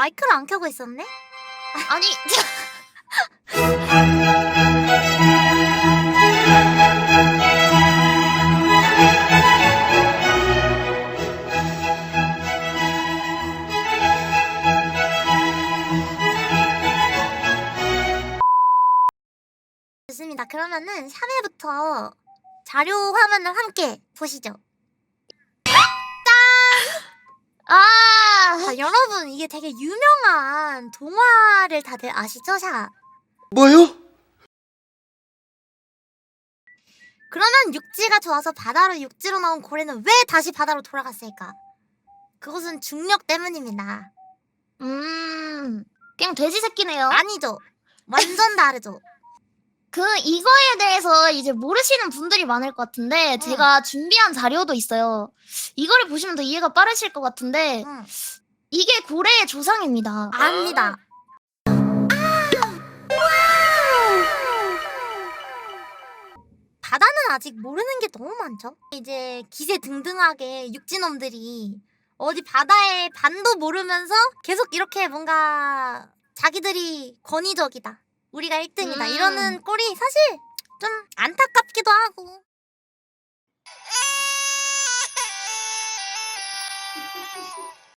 마이크를 안 켜고 있었네? 아니 좋습니다. 그러면은 3회부터 자료 화면을 함께 보시죠. 여러분 이게 되게 유명한 동화를 다들 아시죠? 자, 뭐요? 그러면 육지가 좋아서 바다로 육지로 나온 고래는 왜 다시 바다로 돌아갔을까? 그것은 중력 때문입니다. 음 그냥 돼지 새끼네요. 아니죠. 완전 다르죠. 그 이거에 대해서 이제 모르시는 분들이 많을 것 같은데 제가 준비한 자료도 있어요. 이거를 보시면 더 이해가 빠르실 것 같은데 응. 이게 고래의 조상입니다. 압니다. 바다는 아직 모르는 게 너무 많죠. 이제 기세 등등하게 육지놈들이 어디 바다의 반도 모르면서 계속 이렇게 뭔가 자기들이 권위적이다. 우리가 1등이다. 음. 이러는 꼴이 사실 좀 안타깝기도 하고.